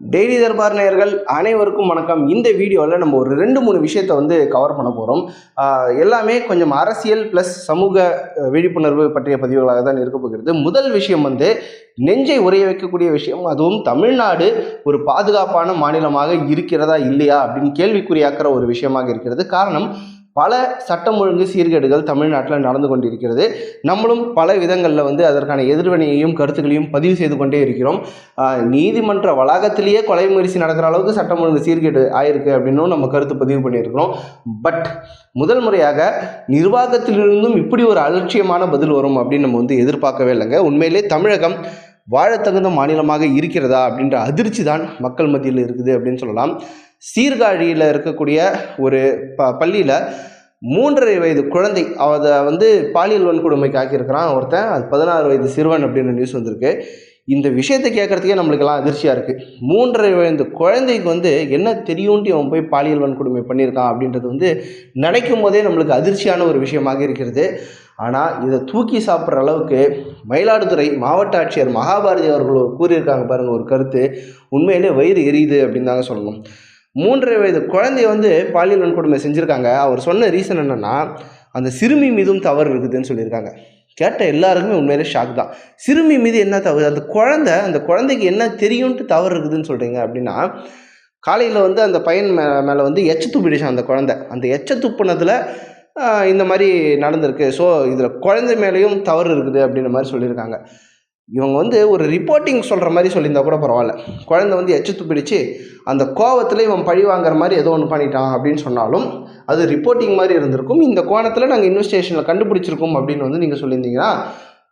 Daily Darbar நேயர்கள் அனைவருக்கும் வணக்கம். இந்த வீடியோவில் நம்ம ஒரு ரெண்டு மூணு விஷயத்தை வந்து கவர் பண்ண போகிறோம் எல்லாமே கொஞ்சம் அரசியல் ப்ளஸ் சமூக விழிப்புணர்வு பற்றிய பதிவுகளாக தான் இருக்க போகிறது. முதல் விஷயம் வந்து நெஞ்சை உரைய வைக்கக்கூடிய விஷயம். அதுவும் தமிழ்நாடு ஒரு பாதுகாப்பான மாநிலமாக இருக்கிறதா இல்லையா அப்படின்னு கேள்விக்குறியாக்கிற ஒரு விஷயமாக இருக்கிறது. காரணம் பல சட்டம் ஒழுங்கு சீர்கேடுகள் தமிழ்நாட்டில் நடந்து கொண்டிருக்கிறது. நம்மளும் பல விதங்களில் வந்து அதற்கான எதிர்வினையையும் கருத்துக்களையும் பதிவு செய்து கொண்டே இருக்கிறோம். நீதிமன்ற வளாகத்திலேயே கொலை முயற்சி நடக்கிற அளவுக்கு சட்டம் ஒழுங்கு சீர்கேடு ஆயிருக்கு அப்படின்னும் நம்ம கருத்து பதிவு பண்ணியிருக்கிறோம். பட் முதல் முறையாக நிர்வாகத்திலிருந்தும் இப்படி ஒரு அலட்சியமான பதில் வரும் அப்படின்னு நம்ம வந்து எதிர்பார்க்கவே இல்லைங்க. உண்மையிலே தமிழகம் வாழத்தகுந்த மாநிலமாக இருக்கிறதா அப்படின்ற அதிர்ச்சி தான் மக்கள் மத்தியில் இருக்குது அப்படின்னு சொல்லலாம். சீர்காழியில் இருக்கக்கூடிய ஒரு ப பள்ளியில் மூன்றரை வயது குழந்தை அதை வந்து பாலியல் வன்கொடுமைக்கு ஆக்கியிருக்கிறான் ஒருத்தன். அது பதினாறு வயது சிறுவன் அப்படின்னு நியூஸ் வந்திருக்கு. இந்த விஷயத்தை கேட்குறதுக்கே நம்மளுக்கெல்லாம் அதிர்ச்சியாக இருக்குது மூன்றரை வயது குழந்தைக்கு வந்து என்ன தெரியும்ட்டு அவன் போய் பாலியல் வன்கொடுமை பண்ணியிருக்கான் அப்படின்றது வந்து நினைக்கும் போதே நம்மளுக்கு அதிர்ச்சியான ஒரு விஷயமாக இருக்கிறது. ஆனால் இதை தூக்கி சாப்பிட்ற அளவுக்கு மயிலாடுதுறை மாவட்ட ஆட்சியர் மகாபாரதி அவர்கள் கூறியிருக்காங்க பாருங்கள் ஒரு கருத்து. உண்மையிலே வயிறு எரியுது அப்படின்னு தாங்க சொல்லணும். மூன்றரை வயது குழந்தைய வந்து பாலியல் வன்கொடுமை செஞ்சுருக்காங்க. அவர் சொன்ன ரீசன் என்னென்னா அந்த சிறுமி மீதும் தவறு இருக்குதுன்னு சொல்லியிருக்காங்க. கேட்ட எல்லாருக்குமே உண்மையிலே ஷாக் தான். சிறுமி மீது என்ன தவறு? அந்த குழந்தை அந்த குழந்தைக்கு என்ன தெரியும்ட்டு தவறு இருக்குதுன்னு சொல்கிறீங்க அப்படின்னா காலையில் வந்து அந்த பையன் மே மேலே வந்து எச்ச துப்பிடுச்சான் அந்த குழந்தை. அந்த எச்ச துப்புனதில் இந்த மாதிரி நடந்திருக்கு. ஸோ இதில் குழந்தை மேலேயும் தவறு இருக்குது அப்படின்ற மாதிரி சொல்லியிருக்காங்க. இவங்க வந்து ஒரு ரிப்போர்ட்டிங் சொல்கிற மாதிரி சொல்லியிருந்தா கூட பரவாயில்ல. குழந்தை வந்து எச்சு துப்பிடிச்சு அந்த கோவத்தில் இவன் பழி வாங்குற மாதிரி ஏதோ ஒன்று பண்ணிட்டான் அப்படின்னு சொன்னாலும் அது ரிப்போர்ட்டிங் மாதிரி இருந்திருக்கும். இந்த கோணத்தில் நாங்கள் இன்வெஸ்டிகேஷனில் கண்டுபிடிச்சிருக்கோம் அப்படின்னு வந்து நீங்கள் சொல்லியிருந்தீங்கன்னா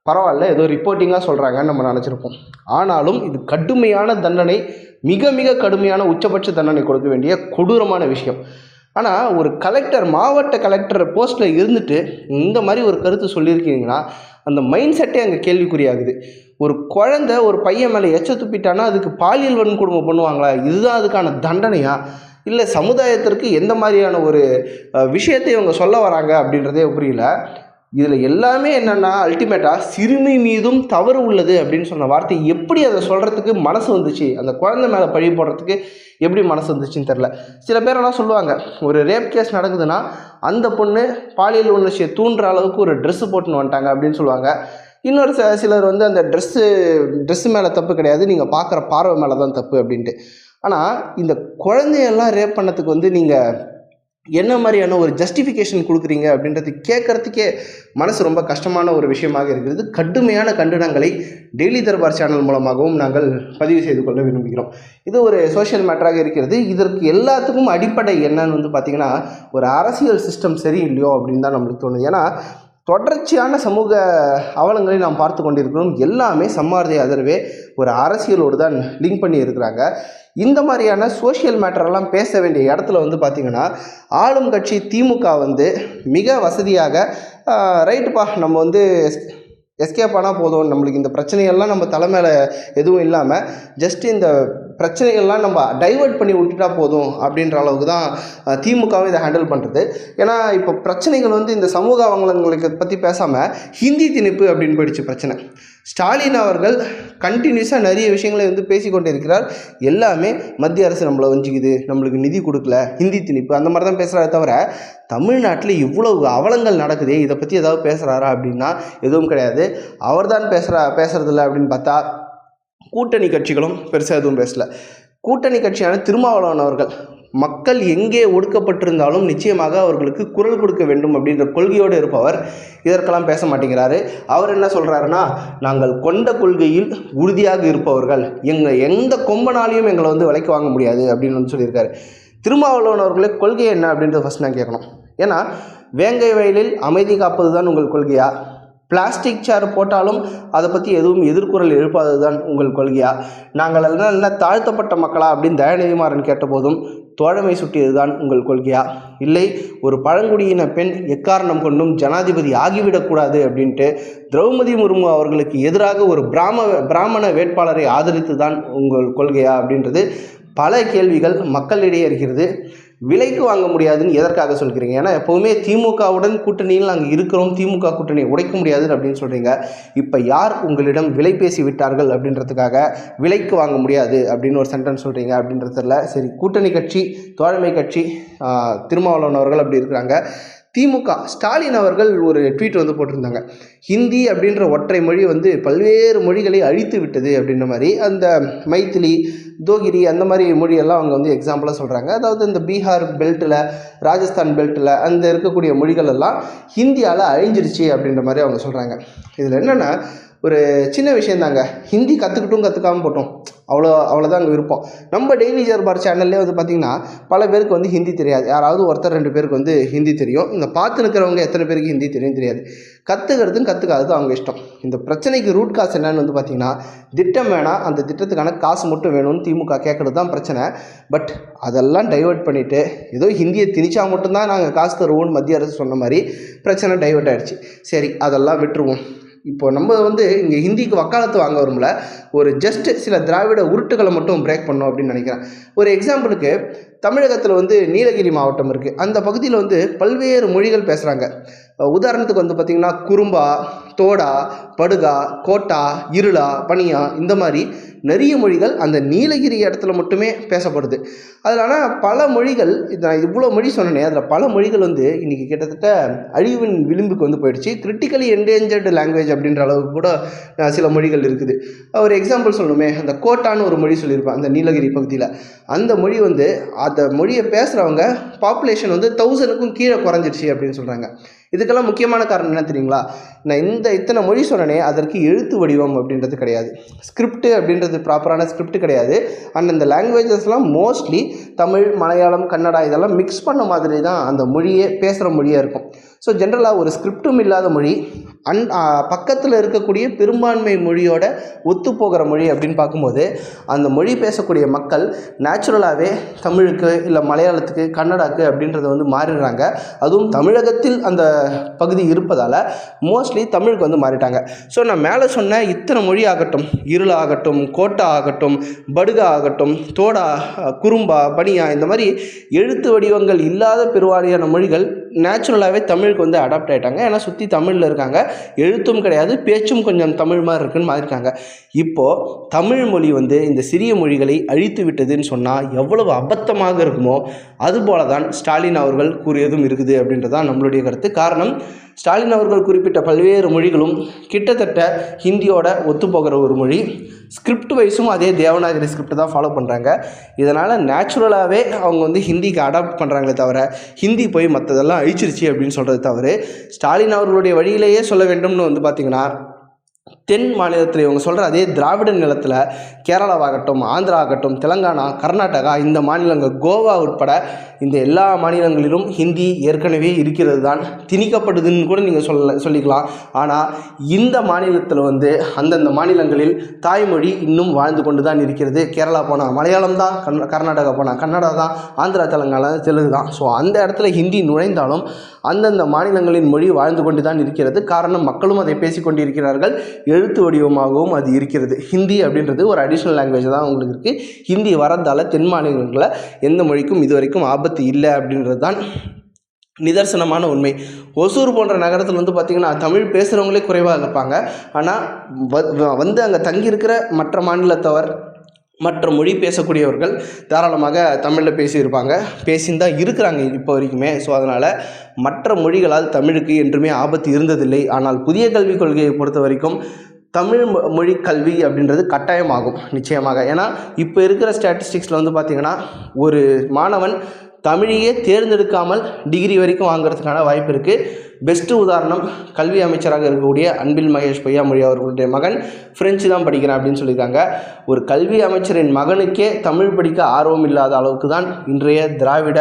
பரவாயில்ல ஏதோ ரிப்போர்ட்டிங்காக சொல்கிறாங்கன்னு நம்ம நினச்சிருப்போம். ஆனாலும் இது கடுமையான தண்டனை மிக மிக கடுமையான உச்சபட்ச தண்டனை கொடுக்க வேண்டிய கொடூரமான விஷயம். ஆனால் ஒரு கலெக்டர் மாவட்ட கலெக்டர் போஸ்ட்டில் இருந்துட்டு இந்த மாதிரி ஒரு கருத்து சொல்லியிருக்கீங்கன்னா அந்த மைண்ட் செட்டே அங்கே கேள்விக்குறியாகுது. ஒரு குழந்தை ஒரு பையன் மேலே எச்ச துப்பிட்டானா அதுக்கு பாலியல் வன்கொடுமை பண்ணுவாங்களா? இதுதான் அதுக்கான தண்டனையா? இல்லை சமுதாயத்திற்கு எந்த மாதிரியான ஒரு விஷயத்தை இவங்க சொல்ல வராங்க அப்படின்றதே புரியல. இதில் எல்லாமே என்னென்னா அல்டிமேட்டாக சிறுமி மீதும் தவறு உள்ளது அப்படின்னு சொன்ன வார்த்தை எப்படி அதை சொல்கிறதுக்கு மனசு வந்துச்சு? அந்த குழந்தை மேலே பழி போடுறதுக்கு எப்படி மனசு வந்துச்சுன்னு தெரில சில பேர் எல்லாம் சொல்லுவாங்க ஒரு ரேப் கேஸ் நடக்குதுன்னா அந்த பொண்ணு பாலியல் உணர்ச்சியை தூண்டுற அளவுக்கு ஒரு ட்ரெஸ்ஸு போட்டுன்னு வந்துட்டாங்க அப்படின்னு சொல்லுவாங்க. இன்னொரு சிலர் வந்து அந்த ட்ரெஸ்ஸு ட்ரெஸ்ஸு மேலே தப்பு கிடையாது நீங்கள் பார்க்குற பார்வை மேலே தான் தப்பு அப்படின்ட்டு. ஆனால் இந்த குழந்தையெல்லாம் ரேப் பண்ணதுக்கு வந்து நீங்கள் என்ன மாதிரியான ஒரு ஜஸ்டிஃபிகேஷன் கொடுக்குறீங்க அப்படின்றது கேட்குறதுக்கே மனசு ரொம்ப கஷ்டமான ஒரு விஷயமாக இருக்கிறது. கடுமையான கண்டனங்களை டெய்லி தர்பார் சேனல் மூலமாகவும் நாங்கள் பதிவு செய்து கொள்ள விரும்புகிறோம். இது ஒரு சோஷியல் மேட்டராக இருக்கிறது. இதற்கு எல்லாத்துக்கும் அடிப்படை என்னன்னு வந்து பார்த்திங்கன்னா ஒரு அரசியல் சிஸ்டம் சரியில்லையோ அப்படின்னு தான் நம்மளுக்கு தோணுது. ஏன்னா தொடர்ச்சியான சமூக அவலங்களை நாம் பார்த்து கொண்டிருக்கிறோம். எல்லாமே சம்மார்தை அதர்வே ஒரு அரசியலோடு தான் லிங்க் பண்ணி இருக்கிறாங்க. இந்த மாதிரியான சோஷியல் மேட்டரெல்லாம் பேச வேண்டிய இடத்துல வந்து பார்த்திங்கன்னா ஆளும் கட்சி திமுக வந்து மிக வசதியாக ரைட்டுப்பா நம்ம வந்து எஸ்கேப் ஆனால் போதும். நம்மளுக்கு இந்த பிரச்சனையெல்லாம் நம்ம தலை மேலே எதுவும் இல்லாமல் ஜஸ்ட் இந்த பிரச்சனைகள்லாம் நம்ம டைவர்ட் பண்ணி விட்டுட்டா போதும் அப்படின்ற அளவுக்கு தான் திமுகவும் இதை ஹேண்டில் பண்ணுறது ஏன்னா இப்போ பிரச்சனைகள் வந்து இந்த சமூக அவங்களுக்கு பற்றி பேசாமல் ஹிந்தி திணிப்பு அப்படின்னு போயிடுச்சு பிரச்சனை. ஸ்டாலின் அவர்கள் கண்டினியூஸாக நிறைய விஷயங்களை வந்து பேசிக்கொண்டு இருக்கிறார் எல்லாமே மத்திய அரசு நம்மளை வஞ்சிக்குது நம்மளுக்கு நிதி கொடுக்கல ஹிந்தி திணிப்பு அந்த மாதிரி தான் பேசுகிறாரே தவிர தமிழ்நாட்டில் இவ்வளவு அவலங்கள் நடக்குதே இதை பற்றி ஏதாவது பேசுகிறாரா அப்படின்னா எதுவும் கிடையாது. அவர் தான் பேசுகிறா பேசுகிறதில்ல அப்படின்னு பார்த்தா கூட்டணி கட்சிகளும் பெருசாக எதுவும் பேசலை. கூட்டணி கட்சியான திருமாவளவன் அவர்கள் மக்கள் எங்கே ஒடுக்கப்பட்டிருந்தாலும் நிச்சயமாக அவர்களுக்கு குரல் கொடுக்க வேண்டும் அப்படின்ற கொள்கையோடு இருப்பவர் இதற்கெல்லாம் பேச மாட்டேங்கிறாரு. அவர் என்ன சொல்கிறாருன்னா நாங்கள் கொண்ட கொள்கையில் உறுதியாக இருப்பவர்கள். எங்கள் எந்த கொம்பனாலையும் எங்களை வந்து விலைக்கு வாங்க முடியாது அப்படின்னு வந்து சொல்லியிருக்காரு. திருமாவளவன் அவர்களே கொள்கை என்ன அப்படின்றத ஃபஸ்ட் நான் கேட்கணும். ஏன்னா வேங்கை வயலில் அமைதி காப்பது தான் உங்கள் கொள்கையா? பிளாஸ்டிக் சேர் போட்டாலும் அதை பற்றி எதுவும் எதிர்குரல் எழுப்பாதது தான் உங்கள் கொள்கையா? நாங்கள் எல்லாம் என்ன தாழ்த்தப்பட்ட மக்களா அப்படின்னு தயாநிதிமாறன் கேட்டபோதும் தோழமை சுட்டியது தான் உங்கள் கொள்கையா? இல்லை ஒரு பழங்குடியின பெண் எக்காரணம் கொண்டும் ஜனாதிபதி ஆகிவிடக்கூடாது அப்படின்ட்டு திரௌபதி முர்மு அவர்களுக்கு எதிராக ஒரு பிராம பிராமண வேட்பாளரை ஆதரித்து தான் உங்கள் கொள்கையா அப்படின்றது பல கேள்விகள் மக்களிடையே இருக்கிறது. விலைக்கு வாங்க முடியாதுன்னு எதற்காக சொல்கிறீங்க? ஏன்னா எப்போவுமே திமுகவுடன் கூட்டணியில் நாங்கள் இருக்கிறோம் திமுக கூட்டணியை உடைக்க முடியாது அப்படின்னு சொல்கிறீங்க இப்போ யார் உங்களிடம் விலை பேசி விட்டார்கள் அப்படின்றதுக்காக விலைக்கு வாங்க முடியாது அப்படின்னு ஒரு சென்டென்ஸ் சொல்கிறீங்க அப்படின்றதுல சரி கூட்டணி கட்சி தோழமை கட்சி திருமாவளவன் அவர்கள் அப்படி இருக்கிறாங்க. திமுக ஸ்டாலின் அவர்கள் ஒரு ட்வீட் வந்து போட்டிருந்தாங்க. ஹிந்தி அப்படின்ற ஒற்றை மொழி வந்து பல்வேறு மொழிகளை அழித்து விட்டது அப்படின்ற மாதிரி அந்த மைத்திலி தோகிரி அந்த மாதிரி மொழியெல்லாம் அவங்க வந்து எக்ஸாம்பிளாக சொல்கிறாங்க அதாவது இந்த பீகார் பெல்ட்டில் ராஜஸ்தான் பெல்ட்டில் அந்த இருக்கக்கூடிய மொழிகள் எல்லாம் ஹிந்தியால் அழிஞ்சிருச்சு அப்படின்ற மாதிரி அவங்க சொல்கிறாங்க இதில் என்னென்னா ஒரு சின்ன விஷயந்தாங்க. ஹிந்தி கற்றுக்கிட்டும் கற்றுக்காமல் போட்டோம். அவ்வளோ அவ்வளோதான் அங்கே விருப்பம். நம்ம டெய்லி ஜர்பார் சேனல்லே வந்து பார்த்திங்கன்னா பல பேருக்கு வந்து ஹிந்தி தெரியாது. யாராவது ஒருத்தர் ரெண்டு பேருக்கு வந்து ஹிந்தி தெரியும். இந்த பார்த்து நிற்கிறவங்க எத்தனை பேருக்கு ஹிந்தி தெரியும் தெரியாது. கற்றுக்கிறதும் கற்றுக்காதது அவங்க இஷ்டம். இந்த பிரச்சனைக்கு ரூட் காசு என்னன்னு வந்து பார்த்திங்கன்னா திட்டம் வேணாம். அந்த திட்டத்துக்கான காசு மட்டும் வேணும்னு திமுக கேட்குறது தான் பிரச்சனை. பட் அதெல்லாம் டைவர்ட் பண்ணிவிட்டு ஏதோ ஹிந்தியை திணிச்சா மட்டும்தான் நாங்கள் காசு தருவோம்னு மத்திய அரசு சொன்ன மாதிரி பிரச்சனை டைவர்ட் ஆகிடுச்சு சரி அதெல்லாம் விட்டுருவோம். இப்போ நம்ம வந்து இங்கே ஹிந்திக்கு வக்காலத்து வாங்க வரும்ல ஒரு ஜஸ்ட் சில திராவிட உருட்டுகளை மட்டும் பிரேக் பண்ணோம் அப்படின்னு நினைக்கிறேன். ஒரு எக்ஸாம்பிளுக்கு தமிழகத்தில் வந்து நீலகிரி மாவட்டம் இருக்குது அந்த பகுதியில் வந்து பல்வேறு மொழிகள் பேசுகிறாங்க உதாரணத்துக்கு வந்து பார்த்திங்கன்னா குறும்பா தோடா படுகா கோட்டா இருளா பனியா இந்த மாதிரி நிறைய மொழிகள் அந்த நீலகிரி இடத்துல மட்டுமே பேசப்படுது. அதில் ஆனால் பல மொழிகள் இது நான் இவ்வளோ மொழி சொன்னேனே அதில் பல மொழிகள் வந்து இன்றைக்கி கிட்டத்தட்ட அழிவின் விளிம்புக்கு வந்து போயிடுச்சு. கிரிட்டிக்கலி என்டேஞ்சர்டு லாங்குவேஜ் அப்படின்ற அளவுக்கு கூட சில மொழிகள் இருக்குது. ஒரு எக்ஸாம்பிள் சொல்லணுமே அந்த கோட்டான்னு ஒரு மொழி சொல்லியிருப்பேன் அந்த நீலகிரி பகுதியில். அந்த மொழி வந்து அந்த மொழியை பேசுகிறவங்க பாப்புலேஷன் வந்து தௌசண்ட்க்கும் கீழே குறைஞ்சிருச்சு அப்படின்னு சொல்கிறாங்க இதுக்கெல்லாம் முக்கியமான காரணம் என்ன தெரியுங்களா? நான் இந்த இத்தனை மொழி சொன்னனே அதற்கு எழுத்து வடிவம் அப்படின்றது கிடையாது. ஸ்கிரிப்ட் அப்படின்றது ப்ராப்பரான ஸ்கிரிப்ட் கிடையாது. அண்ட் அந்த லாங்குவேஜஸ்லாம் மோஸ்ட்லி தமிழ் மலையாளம் கன்னடா இதெல்லாம் மிக்ஸ் பண்ண மாதிரி தான் அந்த மொழியே பேசுகிற மொழியாக இருக்கும். ஸோ ஜென்ரலாக ஒரு ஸ்கிரிப்டும் இல்லாத மொழி அன் பக்கத்தில் இருக்கக்கூடிய பெரும்பான்மை மொழியோட ஒத்துப்போகிற மொழி அப்படின்னு பார்க்கும்போது அந்த மொழி பேசக்கூடிய மக்கள் நேச்சுரலாகவே தமிழுக்கு இல்லை மலையாளத்துக்கு கன்னடாக்கு அப்படின்றத வந்து மாறிடுறாங்க. அதுவும் தமிழகத்தில் அந்த பகுதி இருப்பதால் மோஸ்ட்லி தமிழுக்கு வந்து மாறிட்டாங்க. ஸோ நான் மேலே சொன்ன இத்தனை மொழி ஆகட்டும் இருள் ஆகட்டும் கோட்டா ஆகட்டும் படுகா ஆகட்டும் தோடா குறும்பா பனியா இந்த மாதிரி எழுத்து வடிவங்கள் இல்லாத பெருவாரியான மொழிகள் நேச்சுரலாகவே தமிழுக்கு வந்து அடாப்ட் ஆகிட்டாங்க ஏன்னா சுற்றி தமிழில் இருக்காங்க. எழுத்தும் கிடையாது பேச்சும் கொஞ்சம் தமிழ் மாதிரி இருக்குன்னு மாறிட்டாங்க இப்போது தமிழ் மொழி வந்து இந்த சிறிய மொழிகளை அழித்து விட்டதுன்னு சொன்னால் எவ்வளவு அபத்தமாக இருக்குமோ அதுபோல தான் ஸ்டாலின் அவர்கள் கூறியதும் இருக்குது அப்படின்றதான் நம்மளுடைய கருத்து. காரணம் ஸ்டாலின் அவர்கள் குறிப்பிட்ட பல்வேறு மொழிகளும் கிட்டத்தட்ட ஹிந்தியோட ஒத்துப்போகிற ஒரு மொழி. ஸ்கிரிப்ட் வைஸும் அதே தேவநாகரி ஸ்கிரிப்ட் தான் ஃபாலோ பண்ணுறாங்க இதனால் நேச்சுரலாகவே அவங்க வந்து ஹிந்திக்கு அடாப்ட் பண்ணுறாங்களே தவிர ஹிந்தி போய் மற்றதெல்லாம் அழிச்சிருச்சு அப்படின்னு சொல்கிறது தவிர ஸ்டாலின் அவர்களுடைய வழியிலேயே சொல்ல வேண்டும்னு வந்து பார்த்திங்கன்னா தென் மாநிலத்தில் இவங்க சொல்கிற அதே திராவிட நிலத்தில் கேரளாவாகட்டும் ஆந்திரா ஆகட்டும் தெலங்கானா கர்நாடகா இந்த மாநிலங்கள் கோவா உட்பட இந்த எல்லா மாநிலங்களிலும் ஹிந்தி ஏற்கனவே இருக்கிறது தான் திணிக்கப்படுதுன்னு கூட நீங்கள் சொல்ல சொல்லிக்கலாம். ஆனால் இந்த மாநிலத்தில் வந்து அந்தந்த மாநிலங்களில் தாய்மொழி இன்னும் வாழ்ந்து கொண்டு தான் இருக்கிறது. கேரளா போனால் மலையாளம் தான் கர்நா கர்நாடகா போனால் கன்னடா தான் ஆந்திரா தெலங்கானா தெலுங்கு தான். ஸோ அந்த இடத்துல ஹிந்தி நுழைந்தாலும் அந்தந்த மாநிலங்களின் மொழி வாழ்ந்து கொண்டு தான் இருக்கிறது. காரணம் மக்களும் அதை பேசிக்கொண்டிருக்கிறார்கள். எழுத்து வடிவமாகவும் அது இருக்கிறது. ஹிந்தி அப்படின்றது ஒரு அடிஷ்னல் லாங்குவேஜ் தான் உங்களுக்கு இருக்குது ஹிந்தி வரதால் தென் மாநிலங்களில் எந்த மொழிக்கும் இதுவரைக்கும் ஆபத்து இல்லை அப்படின்றது தான் நிதர்சனமான உண்மை. ஒசூர் போன்ற நகரத்தில் வந்து பார்த்திங்கன்னா தமிழ் பேசுகிறவங்களே குறைவாக இருப்பாங்க. ஆனால் வ- வந்து அங்கே தங்கியிருக்கிற மற்ற மாநிலத்தவர் மற்ற மொழி பேசக்கூடியவர்கள் தாராளமாக தமிழில் பேசியிருப்பாங்க. பேசியிருந்தால் இருக்கிறாங்க இப்போ வரைக்குமே. ஸோ அதனால் மற்ற மொழிகளால் தமிழுக்கு என்றுமே ஆபத்து இருந்ததில்லை. ஆனால் புதிய கல்விக் கொள்கையை பொறுத்த வரைக்கும் தமிழ் மொ- மொழி கல்வி அப்படின்றது கட்டாயமாகும் நிச்சயமாக. ஏன்னா இப்போ இருக்கிற ஸ்டாட்டிஸ்டிக்ஸில் வந்து பார்த்திங்கன்னா ஒரு மாணவன் தமிழையே தேர்ந்தெடுக்காமல் டிகிரி வரைக்கும் வாங்குறதுக்கான வாய்ப்பு இருக்குது பெஸ்ட்டு உதாரணம் கல்வி அமைச்சராக இருக்கக்கூடிய அன்பில் மகேஷ் பொய்யாமொழி அவர்களுடைய மகன் ஃப்ரெஞ்சு தான் படிக்கிறான் அப்படின்னு சொல்லியிருக்காங்க. ஒரு கல்வி அமைச்சரின் மகனுக்கே தமிழ் படிக்க ஆர்வம் இல்லாத அளவுக்கு தான் இன்றைய திராவிட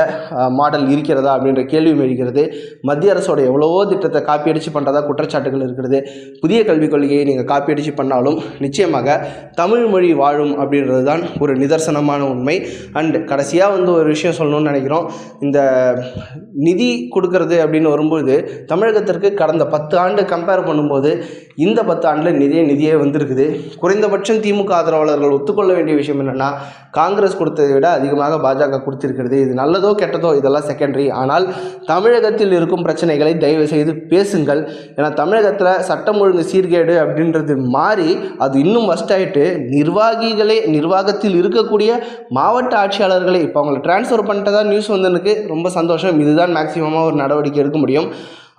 மாடல் இருக்கிறதா அப்படின்ற கேள்வியும் எழுகிறது. மத்திய அரசோட எவ்வளவோ திட்டத்தை காப்பி அடித்து பண்ணுறதா குற்றச்சாட்டுகள் இருக்கிறது. புதிய கல்விக் கொள்கையை நீங்கள் காப்பி அடித்து பண்ணாலும் நிச்சயமாக தமிழ் மொழி வாழும் அப்படின்றது தான் ஒரு நிதர்சனமான உண்மை. அண்ட் கடைசியாக வந்து ஒரு விஷயம் சொல்லணும்னு நினைக்கிறோம். இந்த நிதி கொடுக்கறது அப்படின்னு வரும்போது தமிழகத்திற்கு கடந்த பத்து ஆண்டு கம்பேர் பண்ணும்போது இந்த பத்து ஆண்டில் நிறைய நிதியே வந்திருக்குது. குறைந்தபட்சம் திமுக ஆதரவாளர்கள் ஒத்துக்கொள்ள வேண்டிய விஷயம் என்னென்னா காங்கிரஸ் கொடுத்ததை விட அதிகமாக பாஜக கொடுத்திருக்கிறது. இது நல்லதோ கெட்டதோ இதெல்லாம் செகண்டரி ஆனால் தமிழகத்தில் இருக்கும் பிரச்சனைகளை தயவு செய்து பேசுங்கள். ஏன்னா தமிழகத்தில் சட்டம் ஒழுங்கு சீர்கேடு அப்படின்றது மாறி அது இன்னும் worst ஆகிட்டு நிர்வாகிகளே நிர்வாகத்தில் இருக்கக்கூடிய மாவட்ட ஆட்சியாளர்களே இப்போ அவங்களை ட்ரான்ஸ்ஃபர் பண்ணிட்டதா நியூஸ் வந்தனுக்கு ரொம்ப சந்தோஷம். இதுதான் மேக்ஸிமமாக ஒரு நடவடிக்கை எடுக்க முடியும்.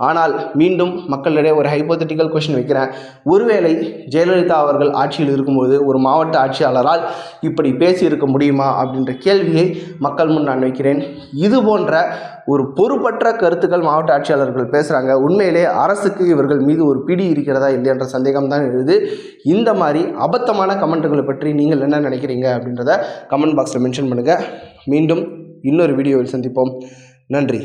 ஆனால் மீண்டும் மக்களிடையே ஒரு ஹைப்போதட்டிக்கல் கொஷின் வைக்கிறேன். ஒருவேளை ஜெயலலிதா அவர்கள் ஆட்சியில் இருக்கும்போது ஒரு மாவட்ட ஆட்சியாளரால் இப்படி பேசியிருக்க முடியுமா அப்படின்ற கேள்வியை மக்கள் முன் நான் வைக்கிறேன். இது போன்ற ஒரு பொறுப்பற்ற கருத்துக்கள் மாவட்ட ஆட்சியாளர்கள் பேசுகிறாங்க உண்மையிலே அரசுக்கு இவர்கள் மீது ஒரு பிடி இருக்கிறதா இல்லையன்ற சந்தேகம் தான் எழுது. இந்த மாதிரி அபத்தமான கமெண்ட்டுகளை பற்றி நீங்கள் என்ன நினைக்கிறீங்க அப்படின்றத கமெண்ட் பாக்ஸில் மென்ஷன் பண்ணுங்கள் மீண்டும் இன்னொரு வீடியோவில் சந்திப்போம். நன்றி.